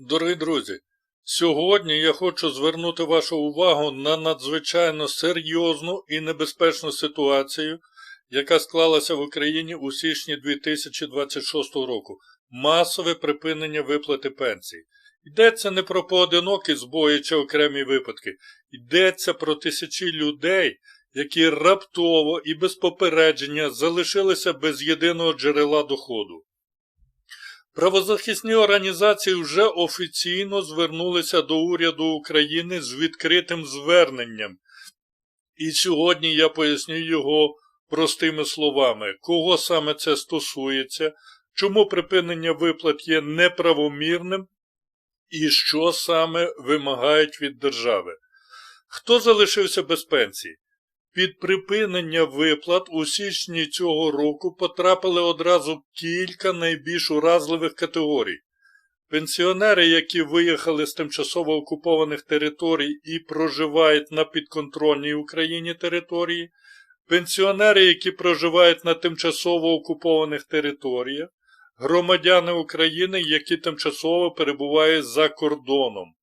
Дорогі друзі, сьогодні я хочу звернути вашу увагу на надзвичайно серйозну і небезпечну ситуацію, яка склалася в Україні у січні 2026 року масове припинення виплати пенсій. Йдеться не про поодинокі збої чи окремі випадки, йдеться про тисячі людей, які раптово і без попередження залишилися без єдиного джерела доходу. Правозахисні організації вже офіційно звернулися до уряду України з відкритим зверненням. І сьогодні я поясню його простими словами, кого саме це стосується, чому припинення виплат є неправомірним і що саме вимагають від держави. Хто залишився без пенсії? Під припинення виплат у січні цього року потрапили одразу кілька найбільш уразливих категорій. Пенсіонери, які виїхали з тимчасово окупованих територій і проживають на підконтрольній Україні території, пенсіонери, які проживають на тимчасово окупованих територіях, громадяни України, які тимчасово перебувають за кордоном,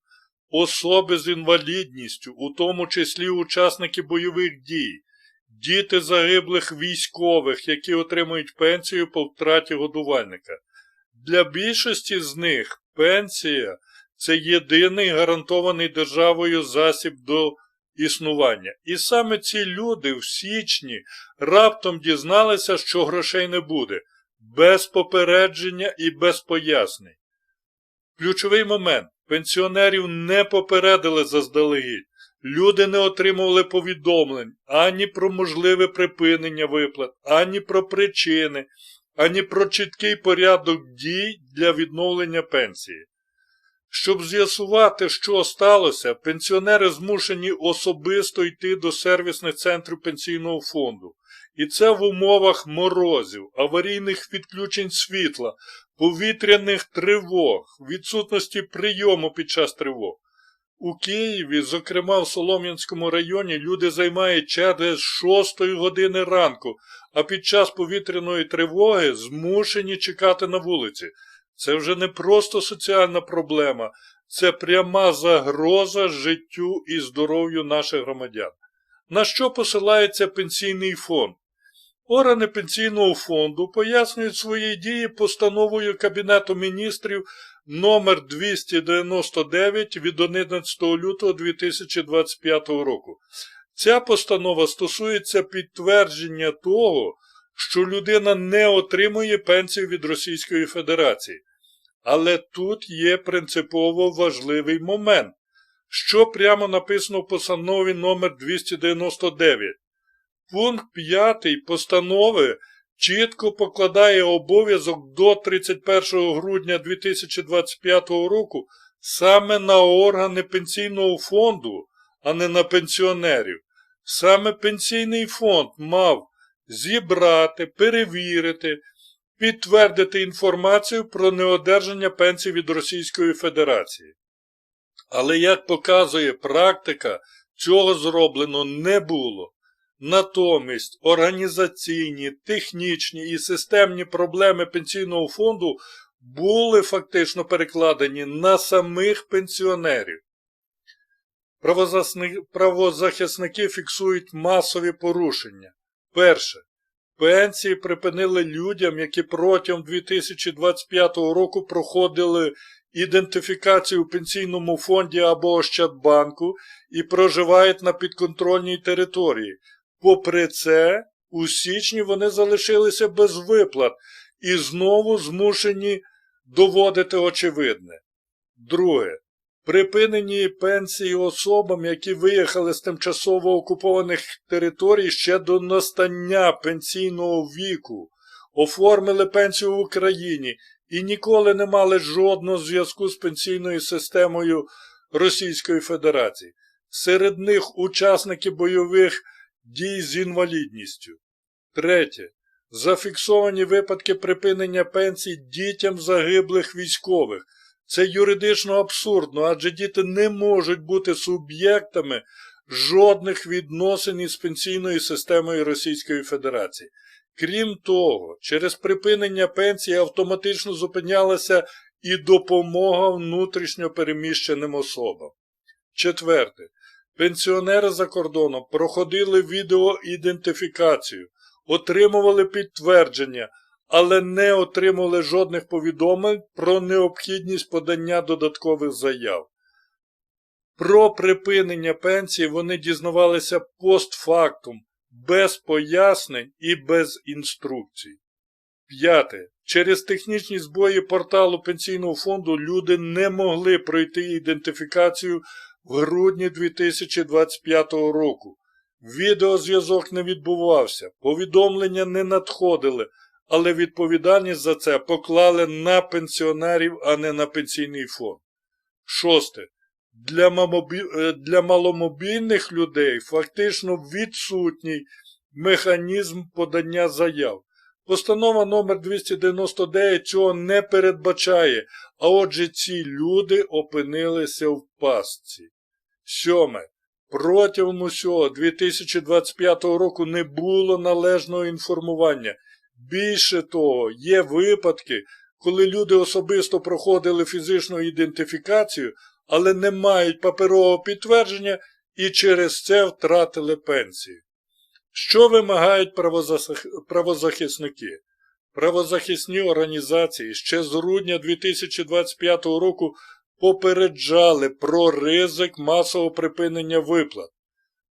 особи з інвалідністю, у тому числі учасники бойових дій, діти загиблих військових, які отримують пенсію по втраті годувальника. Для більшості з них пенсія це єдиний гарантований державою засіб до існування. І саме ці люди в січні раптом дізналися, що грошей не буде, без попередження і без пояснень. Ключовий момент. Пенсіонерів не попередили заздалегідь. Люди не отримували повідомлень ані про можливе припинення виплат, ані про причини, ані про чіткий порядок дій для відновлення пенсії. Щоб з'ясувати, що сталося, пенсіонери змушені особисто йти до сервісних центрів пенсійного фонду. І це в умовах морозів, аварійних відключень світла, повітряних тривог, відсутності прийому під час тривог. У Києві, зокрема в Солом'янському районі, люди займають черги з 6 години ранку, а під час повітряної тривоги змушені чекати на вулиці. Це вже не просто соціальна проблема, це пряма загроза життю і здоров'ю наших громадян. На що посилається пенсійний фонд? Органи пенсійного фонду пояснюють свої дії постановою Кабінету міністрів номер 299 від 11 лютого 2025 року. Ця постанова стосується підтвердження того, що людина не отримує пенсію від Російської Федерації. Але тут є принципово важливий момент, що прямо написано в постанові номер 299 Пункт 5 постанови чітко покладає обов'язок до 31 грудня 2025 року саме на органи пенсійного фонду, а не на пенсіонерів. Саме пенсійний фонд мав зібрати, перевірити, підтвердити інформацію про неодержання пенсій від Російської Федерації. Але, як показує практика, цього зроблено не було. Натомість організаційні, технічні і системні проблеми пенсійного фонду були фактично перекладені на самих пенсіонерів. Правозахисники фіксують масові порушення. Перше. Пенсії припинили людям, які протягом 2025 року проходили ідентифікацію в пенсійному фонді або Ощадбанку і проживають на підконтрольній території. Попри це, у січні вони залишилися без виплат і знову змушені доводити очевидне. Друге. Припинені пенсії особам, які виїхали з тимчасово окупованих територій ще до настання пенсійного віку, оформили пенсію в Україні і ніколи не мали жодного зв'язку з пенсійною системою Російської Федерації. Серед них учасники бойових дій з інвалідністю. Третє. Зафіксовані випадки припинення пенсій дітям загиблих військових. Це юридично абсурдно, адже діти не можуть бути суб'єктами жодних відносин із пенсійною системою Російської Федерації. Крім того, через припинення пенсії автоматично зупинялася і допомога внутрішньо переміщеним особам. Четверте. Пенсіонери за кордоном проходили відеоідентифікацію, отримували підтвердження, але не отримували жодних повідомлень про необхідність подання додаткових заяв. Про припинення пенсії вони дізнавалися постфактум, без пояснень і без інструкцій. П'яте. Через технічні збої порталу пенсійного фонду люди не могли пройти ідентифікацію грудні 2025 року. Відеозв'язок не відбувався, повідомлення не надходили, але відповідальність за це поклали на пенсіонерів, а не на пенсійний фонд. Шосте. Для, мамобі... е, для маломобільних людей фактично відсутній механізм подання заяв. Постанова номер 299 цього не передбачає, а отже ці люди опинилися в пастці. Сьоме. Протягом усього 2025 року не було належного інформування. Більше того, є випадки, коли люди особисто проходили фізичну ідентифікацію, але не мають паперового підтвердження і через це втратили пенсію. Що вимагають правозахисники? Правозахисні організації ще з грудня 2025 року попереджали про ризик масового припинення виплат.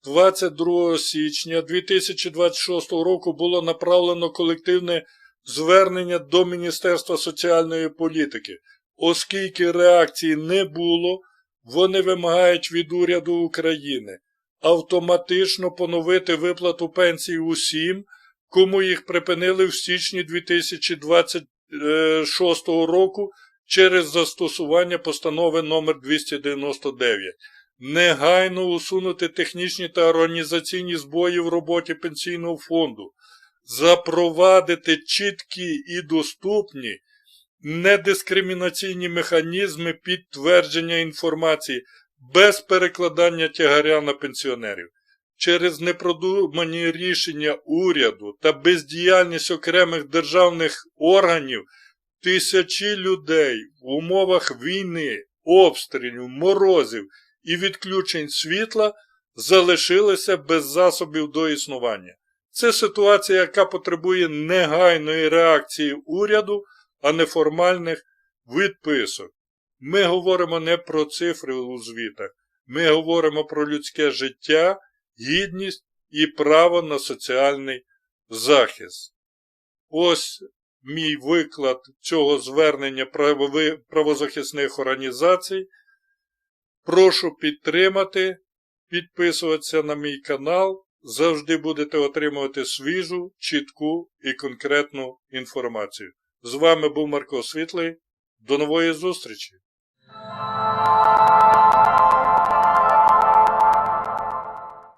22 січня 2026 року було направлено колективне звернення до Міністерства соціальної політики. Оскільки реакції не було, вони вимагають від уряду України автоматично поновити виплату пенсій усім, кому їх припинили в січні 2026 року через застосування постанови номер 299. Негайно усунути технічні та організаційні збої в роботі пенсійного фонду, запровадити чіткі і доступні недискримінаційні механізми підтвердження інформації без перекладання тягаря на пенсіонерів. Через непродумані рішення уряду та бездіяльність окремих державних органів тисячі людей в умовах війни, обстрілів, морозів і відключень світла залишилися без засобів до існування. Це ситуація, яка потребує негайної реакції уряду, а не формальних відписок. Ми говоримо не про цифри у звітах, ми говоримо про людське життя, гідність і право на соціальний захист. Ось мій виклад цього звернення правозахисних організацій. Прошу підтримати, підписуватися на мій канал. Завжди будете отримувати свіжу, чітку і конкретну інформацію. З вами був Марко Світлий. До нової зустрічі!